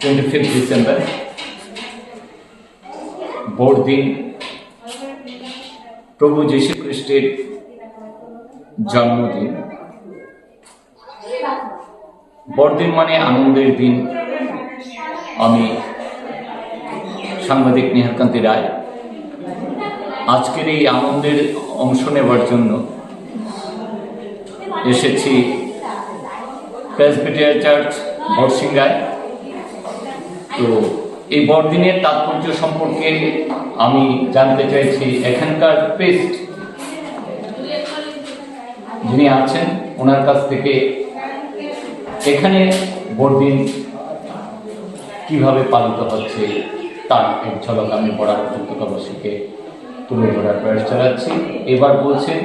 Twenty fifth December বড়দিন প্রভু যীশু খ্রিস্টের জন্মদিন বড়দিন মানে আনন্দের দিন। আমি সাংবাদিক নিহারকান্তি রায়, আজকের এই আনন্দের অংশ নেবার জন্য এসেছি প্রেসবিটিয়ার চার্চ বরসিংগায় তো এই বড়দিনের তাৎপর্য সম্পর্কে আমি জানতে চাইছি এখানকার পেস্ট যিনি আছেন, ওনার কাছ থেকে এখানে বড়দিন কীভাবে পালিত হচ্ছে, তার এক ঝলক আমি পড়ার উপত্যকাবাসীকে তুলে ধরার প্রয়াস চালাচ্ছি। এবার বলছেন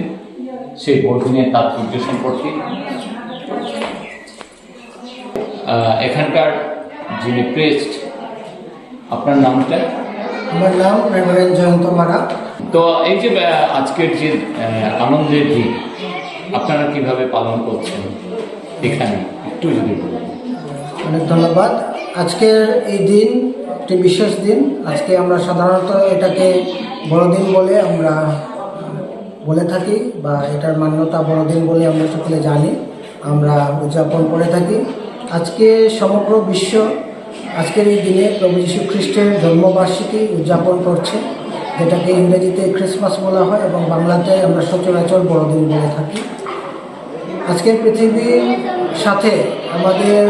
সেই বড়দিনের তাৎপর্য সম্পর্কে। এখানকার যিনি প্রেস্ট আপনার নামটা? আমার নাম রেভারেন্ড জয়ন্ত মারা। তো এই যে আজকের যে আনন্দের দিন আপনারা কীভাবে পালন করছেন এখানে? একটু যদি অনেক ধন্যবাদ। আজকের এই দিন একটি বিশেষ দিন। আজকে আমরা সাধারণত এটাকে বড়দিন বলে আমরা বলে থাকি বা এটার মান্যতা বড়দিন বলে আমরা সকলে জানি। আমরা উদযাপন করে থাকি। আজকে সমগ্র বিশ্ব আজকের এই দিনে প্রভু যীশু খ্রিস্টের জন্মবার্ষিকী উদযাপন করছে, যেটাকে ইংরেজিতে ক্রিসমাস বলা হয় এবং বাংলাতে আমরা সচরাচর বড়দিন বলে থাকি। আজকের পৃথিবীর সাথে আমাদের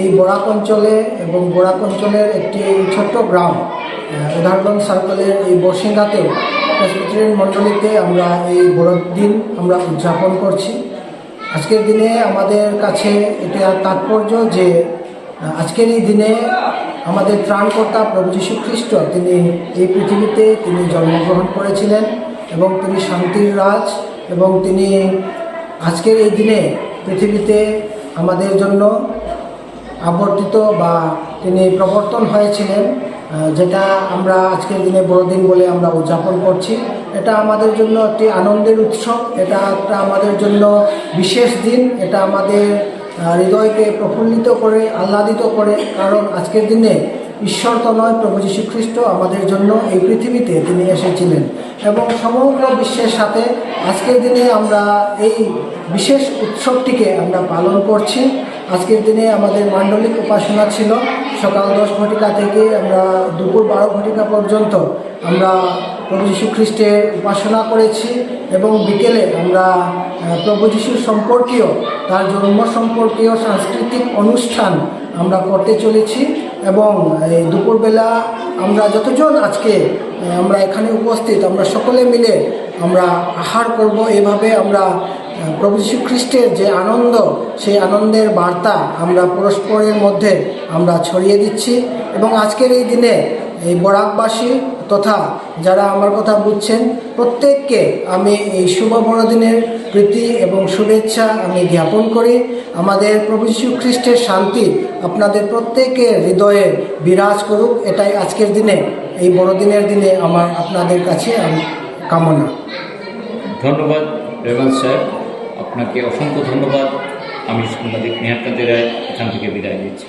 এই বরাক অঞ্চলে এবং বরাক অঞ্চলের একটি ছোট্ট গ্রাম উদাহরণ সার্কেলের এই বসিঙ্গাতেও প্রেসবিটারিয়ান মণ্ডলীতে আমরা এই বড়দিন আমরা উদযাপন করছি। আজকের দিনে আমাদের কাছে এটা তাৎপর্য যে আজকের এই দিনে আমাদের ত্রাণকর্তা প্রভু যীশু খ্রিস্ট তিনি এই পৃথিবীতে তিনি জন্মগ্রহণ করেছিলেন এবং তিনি শান্তির রাজ এবং তিনি আজকের এই দিনে পৃথিবীতে আমাদের জন্য আবর্তিত বা তিনি প্রবর্তন হয়েছিলেন যেটা আমরা আজকের দিনে বড়দিন বলে আমরা উদযাপন করছি। এটা আমাদের জন্য একটি আনন্দের উৎসব, এটা একটা আমাদের জন্য বিশেষ দিন, এটা আমাদের হৃদয়কে প্রফুল্লিত করে, আহ্লাদিত করে, কারণ আজকের দিনে ঈশ্বর তো নয়, প্রভু যীশু খ্রিস্ট আমাদের জন্য এই পৃথিবীতে তিনি এসেছিলেন। এবং সমগ্র বিশ্বের সাথে আজকের দিনে আমরা এই বিশেষ উৎসবটিকে আমরা পালন করছি। আজকের দিনে আমাদের মান্ডলিক উপাসনা ছিল। সকাল দশ ঘটিকা থেকে আমরা দুপুর বারো ঘটিকা পর্যন্ত আমরা প্রভু যীশু খ্রিস্টের উপাসনা করেছি এবং বিকেলে আমরা প্রভু যিশুর সম্পর্কীয়, তার জন্ম সম্পর্কীয় সাংস্কৃতিক অনুষ্ঠান আমরা করতে চলেছি এবং এই দুপুরবেলা আমরা যতজন আজকে আমরা এখানে উপস্থিত, আমরা সকলে মিলে আমরা আহার করব। এভাবে আমরা প্রভু যীশু খ্রিস্টের যে আনন্দ, সেই আনন্দের বার্তা আমরা পরস্পরের মধ্যে আমরা ছড়িয়ে দিচ্ছি। এবং আজকের এই দিনে এই বরাকবাসী তথা যারা আমার কথা বুঝছেন, প্রত্যেককে আমি এই শুভ বড়দিনের প্রীতি এবং শুভেচ্ছা আমি জ্ঞাপন করি। আমাদের প্রভু যীশু খ্রিস্টের শান্তি আপনাদের প্রত্যেকের হৃদয়ে বিরাজ করুক। এটাই আজকের দিনে, এই বড়দিনের দিনে আমার আপনাদের কাছে আমি কামনা। ধন্যবাদ রেবাল স্যার। আপনাকে অসংখ্য ধন্যবাদ। আমি সাংবাদিক রায় এখান থেকে বিদায় নিচ্ছি।